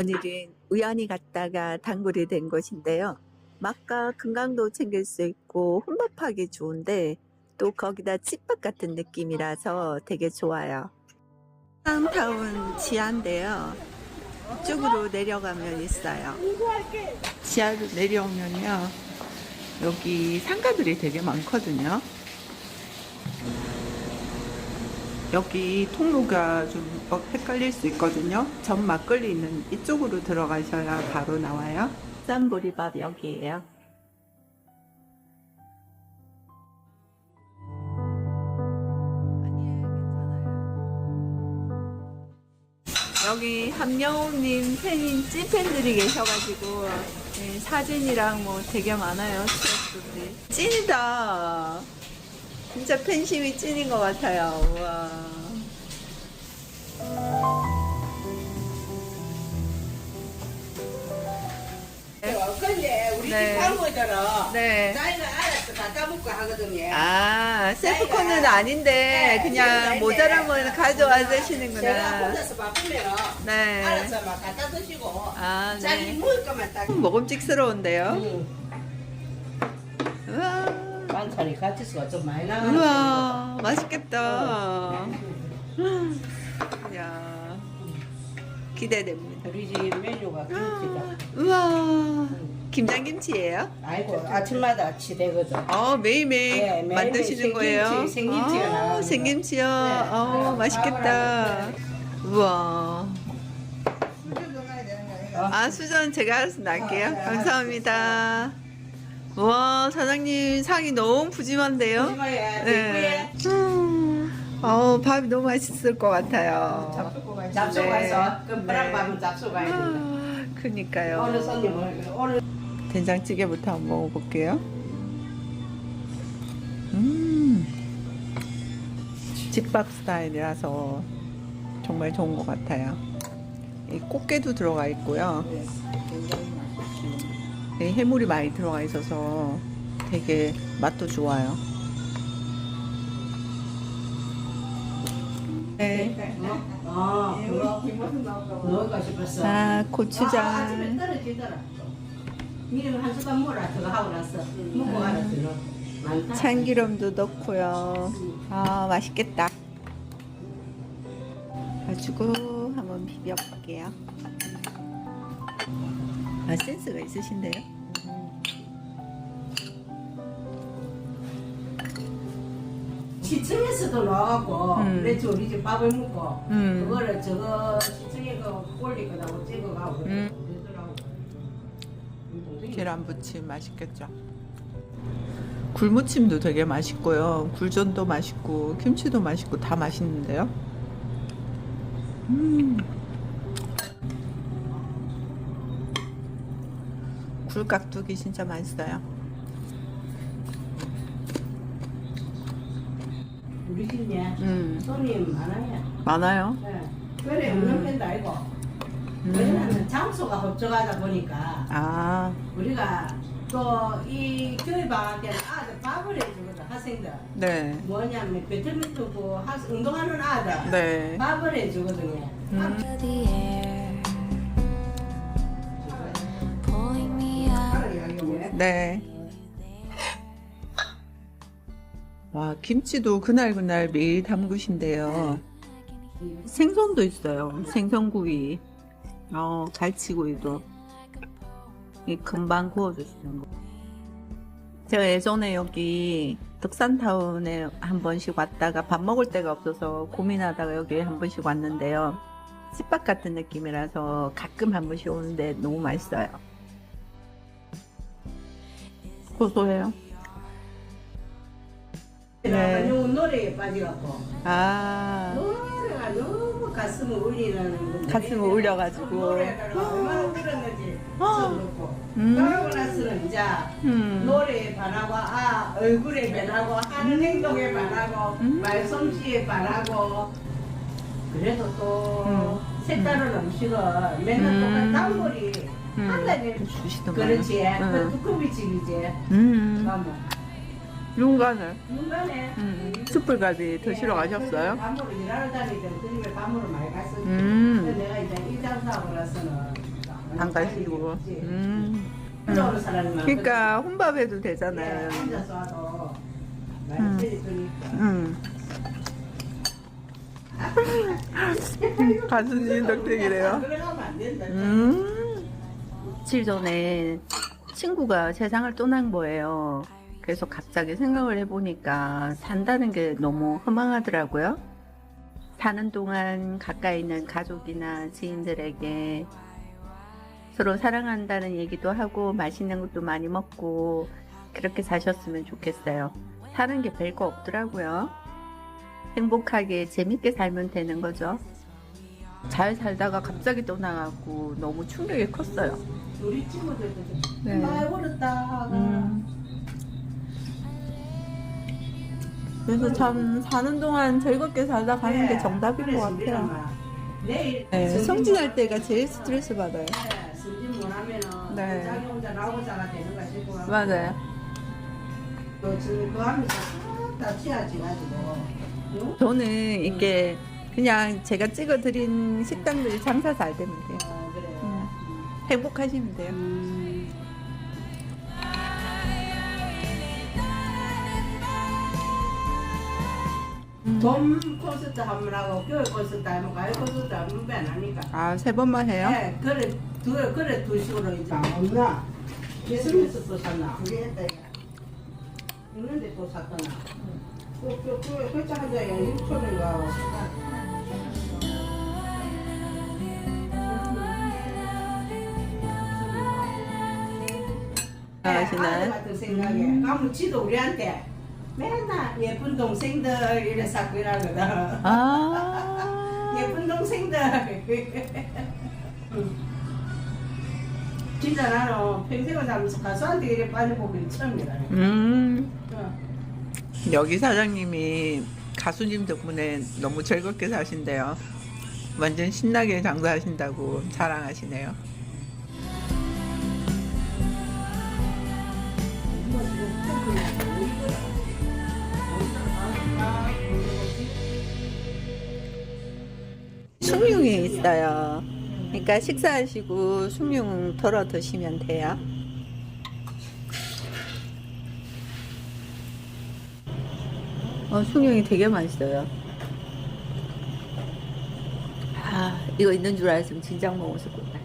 오늘은 우연히 갔다가 단골이 된 곳인데요. 맛과 건강도 챙길 수 있고 혼밥하기 좋은데 또 거기다 집밥 같은 느낌이라서 되게 좋아요. 쌍타운 지하인데요. 이쪽으로 내려가면 있어요. 지하로 내려오면요. 여기 상가들이 되게 많거든요. 여기 통로가 좀 어, 헷갈릴 수 있거든요. 전 막걸리 있는 이쪽으로 들어가셔야 바로 나와요. 쌈보리밥 여기에요. 여기 함영웅님 팬인 찐팬들이 계셔가지고 네, 사진이랑 뭐 되게 많아요 추억들이 찐이다 진짜 팬심이 찐인 것 같아요 우와 근데 우리 네. 집 방문들은 네. 나이는 알아서 갖다 먹고 하거든요. 아 셀프콘은 아닌데 네, 그냥. 모자라면 가져와 제가 드시는구나 혼자서 바쁘면 네. 알아서 막 갖다 드시고 아, 자기 네. 먹을 것만 딱. 먹음직스러운데요 응. 우와 반찬이 가지수가 좀 많이 나가는 우와 맛있겠다 이야 기대됩니다 우리 집 메뉴가 김치다. 우와 김장김치예요? 아이고 아침마다 치대거든. 어 매일매일 네, 매일매일 만드시는 거예요? 생김치, 생김치가 아, 나와요. 생김치요? 네. 어 맛있겠다 우와 아 수전 제가 알아서 낼게요 아, 네, 감사합니다 우 와 사장님 상이 너무 푸짐한데요? 조심해야 네. 돼. 음, 어 밥이 너무 맛있을 것 같아요 잡수 네. 그 네. 브랑밥은 잡수 가야 된다. 아, 그니까요 오늘 손님을 오늘 된장찌개부터 한번 먹어볼게요. 음, 집밥 스타일이라서 정말 좋은 것 같아요. 이 꽃게도 들어가 있고요. 이 해물이 많이 들어가 있어서 되게 맛도 좋아요. 네. 아, 아, 고추장. 많다. 참기름도 넣고요. 아, 맛있겠다. 가지고 한번 비벼볼게요. 아, 센스가 있으신데요? 시청에서도 나와갖고 음. 그래서 우리 집 밥을 먹고 음. 그거를 저거 시청에 그 거라고 찍어가고 음. 그러더라고. 우리 동생이 계란 부침 맛있겠죠? 굴무침도 되게 맛있고요. 굴전도 맛있고, 김치도 맛있고, 다 맛있는데요? 음. 굴깍두기 진짜 맛있어요. 우리 집에 음. 손님 많아요. 많아요. 네. 그래 없는 편도 아니고 음. 왜냐면 장소가 흡족하다 보니까 아, 우리가 또 이 교회 방학 때는 아들 밥을 해주거든 학생들 네. 뭐냐면 배드민턴고 학- 운동하는 아들 네. 밥을 해주거든요 음. 네. 와, 김치도 그날그날 매일 담그신대요. 생선도 있어요. 생선구이. 어, 갈치구이도. 이 금방 구워주시는 거. 제가 예전에 여기 덕산타운에 한 번씩 왔다가 밥 먹을 데가 없어서 고민하다가 여기 한 번씩 왔는데요. 집밥 같은 느낌이라서 가끔 한 번씩 오는데 너무 맛있어요. 고소해요. 내가 네. 요 노래에 빠져갖고 아, 노래가 너무 가슴을 울리는 가슴을 울려가지고. 노래를 얼마나 들었는지 음. 그러고 나서는 이제 음. 노래에 반하고 아 얼굴에 반하고 하는 행동에 반하고 음. 말솜씨에 반하고 그래도 또 음. 색다른 음식을 맨날 음. 똑같은 단골이 음. 한 달에 주시더만. 그렇지 그 응. 두꺼비 집이지 음. 가면 윤간을. 중간에 음. 숯불갈비 드시러 가셨어요? 밤으로 일하러 다니던 그님에 밤으로 많이 갔었지 음. 그래서 내가 이제 이 장사하고 나서는 안 가시고. 음. 그러니까 혼밥 해도 예, 되잖아요. 혼자서 와도 음. 많이 음. 가수님 덕택이래요. 그래가면 안 된다. 음. 며칠 전에 친구가 세상을 떠난 거예요. 그래서 갑자기 생각을 해보니까 산다는 게 너무 허망하더라고요. 사는 동안 가까이 있는 가족이나 지인들에게 서로 사랑한다는 얘기도 하고 맛있는 것도 많이 먹고 그렇게 사셨으면 좋겠어요. 사는 게 별거 없더라고요. 행복하게 재밌게 살면 되는 거죠. 잘 살다가 갑자기 떠나가고 너무 충격이 컸어요. 우리 친구들도 네. 많이 울었다. 음. 그래서 참 사는 동안 즐겁게 살다 가는 게 정답인 것 같아요. 내일 네, 성진 성진할 때가 제일 스트레스 받아요. 네, 승진 못하면은 네. 자기 혼자 나오자가 되는가 싶고 맞아요. 그, 그, 그 하면서 다 치아지가지고 응? 저는 이게 그냥 제가 찍어드린 식당들이 장사 잘 되면 돼요. 어, 그래. 음. 행복하시면 돼요. 음. 돈 콘서트 한번 하고 교육 콘서트 하면 가요 콘서트 하면 배안 하니까 아, 세 번만 해요? 네, 그래 두 그래 두 식으로 이제 없나 예수님에서 또 샀나 그게 했다 있는데 또 샀더나 그그 글자 한 장에 6천 원인 아들 같은 생각에 가면 지도 우리한테 맨날 예쁜 동생들 이래 쌓고 이러거든 아. 예쁜 동생들 응. 진짜 나는 평생을 살면서 가수한테 이래 빠져보기 처음이라 음. 어. 여기 사장님이 가수님 덕분에 너무 즐겁게 사신대요. 완전 신나게 장사하신다고 자랑하시네요. 숭늉이 있어요. 그러니까 식사하시고 숭늉 덜어 드시면 돼요. 어, 숭늉이 되게 맛있어요. 아, 이거 있는 줄 알았으면 진작 먹었을 거다.